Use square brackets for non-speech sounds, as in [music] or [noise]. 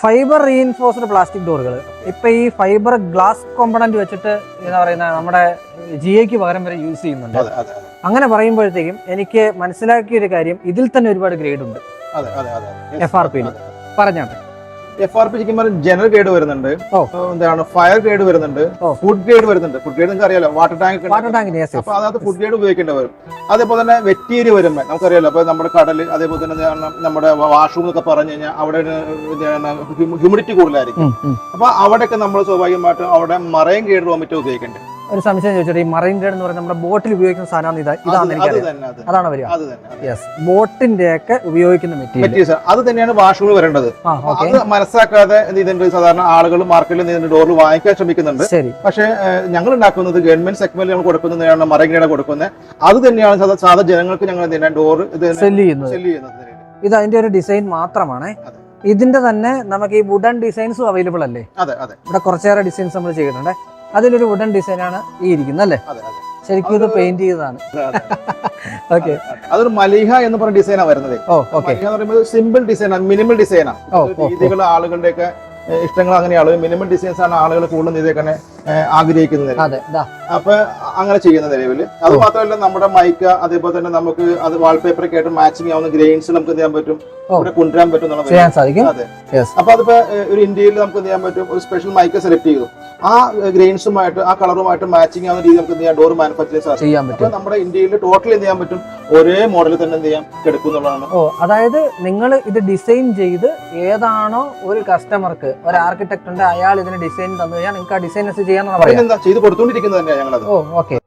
Fibre reinforced plastic ഡോറുകൾ ഇപ്പൊ ഈ fibre glass component വെച്ചിട്ട് എന്താ പറയുന്ന നമ്മുടെ ജി എക്ക് പകരം വരെ യൂസ് ചെയ്യുന്നുണ്ട്. അങ്ങനെ പറയുമ്പോഴത്തേക്കും എനിക്ക് മനസ്സിലാക്കിയ ഒരു കാര്യം ഇതിൽ തന്നെ ഒരുപാട് ഗ്രേഡ് ഉണ്ട് എഫ് ആർ യിൽ. പറഞ്ഞാട്ടെ എഫ് ആർ പി ശരിക്കും ജനറൽ ഗ്രേഡ് വരുന്നുണ്ട്. എന്താണ് ഫയർ ഗ്രേഡ് വരുന്നുണ്ട്. ഫുഡ് ഗ്രേഡ് വരുന്നുണ്ട് ഫുഡ് ഗ്രേഡ് നിങ്ങൾക്ക് അറിയാലോ വാട്ടർ ടാങ്ക് വാട്ടർ ടാങ്ക്. അപ്പൊ അതിനകത്ത് ഫുഡ് ഗ്രേഡ് ഉപയോഗിക്കേണ്ടി വരും അതേപോലെ തന്നെ വെറ്റീരിയ വരുമ്പോൾ നമുക്കറിയാലോ അപ്പൊ നമ്മുടെ കടൽ അതേപോലെ തന്നെ നമ്മുടെ വാഷ്റൂം എന്നൊക്കെ പറഞ്ഞു കഴിഞ്ഞാൽ അവിടെ ഹ്യൂമിഡിറ്റി കൂടുതലായിരിക്കും. അപ്പൊ അവിടെയൊക്കെ നമ്മൾ സ്വാഭാവികമായിട്ടും അവിടെ മറൈൻ ഗ്രേഡ് റോ ഉപയോഗിക്കേണ്ടത് ഒരു സംശയം ചോദിച്ചോട്ടെ ഈ മറൈൻ ഗ്രേഡ് എന്ന് പറയുന്നത് നമ്മുടെ ബോട്ടിൽ ഉപയോഗിക്കുന്ന സാധനമാണ് ഇതാ ഇതാണ് എനിക്ക് അതാണ് വരിക. യെസ് ബോട്ടിന്റെ ഒക്കെ ഉപയോഗിക്കുന്ന മെറ്റീരിയൽ അത് തന്നെയാണ് വാഷുകൾ വരേണ്ടത്. അത് മനസ്സിലാക്കാതെ സാധാരണ ആളുകൾ മാർക്കറ്റിൽ നിന്ന് ഡോറിൽ വാങ്ങിക്കാൻ ശ്രമിക്കുന്നുണ്ട്. ശരി. പക്ഷേ ഞങ്ങൾ ഉണ്ടാക്കുന്നത് ഗവൺമെന്റ് സെഗ്മെന്റിൽ ഞങ്ങൾ കൊടുക്കുന്നതാണ് ഗ്രേഡ് കൊടുക്കുന്നത്. അത് തന്നെയാണ് സാധാരണ സാധാ ജനങ്ങൾക്ക് ഞങ്ങൾ ഡോർ ഇത് സെൽ ചെയ്യുന്നത്. ഇത് അതിന്റെ ഒരു ഡിസൈൻ മാത്രമാണ്. ഇതിന്റെ തന്നെ നമുക്ക് ഈ വുഡൻ ഡിസൈൻസും അവൈലബിൾ അല്ലേ? അതെ അതെ. ഇവിടെ കുറച്ചേറെ ഡിസൈൻസ് നമ്മൾ ചെയ്തിട്ടുണ്ട്. അതിലൊരു വുഡൻ ഡിസൈനാണ് ഈ ഇരിക്കുന്നത് അല്ലേ? ശരിക്കും ഇത് പെയിന്റ് ചെയ്തതാണ്. ഓക്കെ [laughs] അതൊരു മലിഹ എന്ന് പറഞ്ഞ ഡിസൈനാണ് വരുന്നത്. ഓ ഓക്കെ സിമ്പിൾ ഡിസൈനാണ് മിനിമൽ ഡിസൈനാണ് രീതികൾ ആളുകളുടെയൊക്കെ ഇഷ്ടങ്ങൾ അങ്ങനെയാണ്. മിനിമം ഡിസൈൻസ് ആണ് ആളുകൾ കൂടുതൽ ഇതേക്കന്നെ ആഗ്രഹിക്കുന്നത്. അതെ അപ്പൊ അങ്ങനെ ചെയ്യുന്ന നിലവിൽ അത് മാത്രമല്ല നമ്മുടെ മൈക്ക അതേപോലെ തന്നെ നമുക്ക് അത് വാൾപേപ്പറൊക്കെ ആയിട്ട് മാച്ചിങ് ആവുന്ന ഗ്രെയിൻസ് നമുക്ക് എന്ത് ചെയ്യാൻ പറ്റും. ഇവിടെ കൊണ്ടുവരാൻ പറ്റും ചെയ്യാൻ സാധിക്കും. അതെ. അപ്പൊ അതിപ്പോ ഒരു ഇന്ത്യയിൽ നമുക്ക് എന്ത് ചെയ്യാൻ പറ്റും? ഒരു സ്പെഷ്യൽ മൈക്ക് സെലക്ട് ചെയ്തു. ആ ഗ്രെയിൻസുമായിട്ട് ആ കളറുമായിട്ട് മാച്ചിങ് ആവുന്ന രീതി നമുക്ക് എന്ത് ചെയ്യാം? ഡോർ മാനുഫാക്ചർ സാധിക്കും. ചെയ്യാൻ അപ്പൊ പറ്റും നമ്മുടെ ഇന്ത്യയിൽ ടോട്ടൽ എന്ത് ചെയ്യാൻ പറ്റും? ഒരേ മോഡലിൽ തന്നെ എന്ത് ചെയ്യാം? എടുക്കും ഓ അതായത് നിങ്ങൾ ഇത് ഡിസൈൻ ചെയ്ത് ഏതാണോ ഒരു കസ്റ്റമർക്ക് ഒരു ആർക്കിടെക്ട് ഉണ്ട് അയാൾ ഇതിന് ഡിസൈൻ തന്നു കഴിഞ്ഞാൽ നിങ്ങൾക്ക് ആ ഡിസൈൻ ചെയ്യാൻ ചെയ്ത് കൊടുത്തോണ്ടിരിക്കുന്നത് തന്നെയാണ് ഞങ്ങളത് ഓ ഓക്കെ.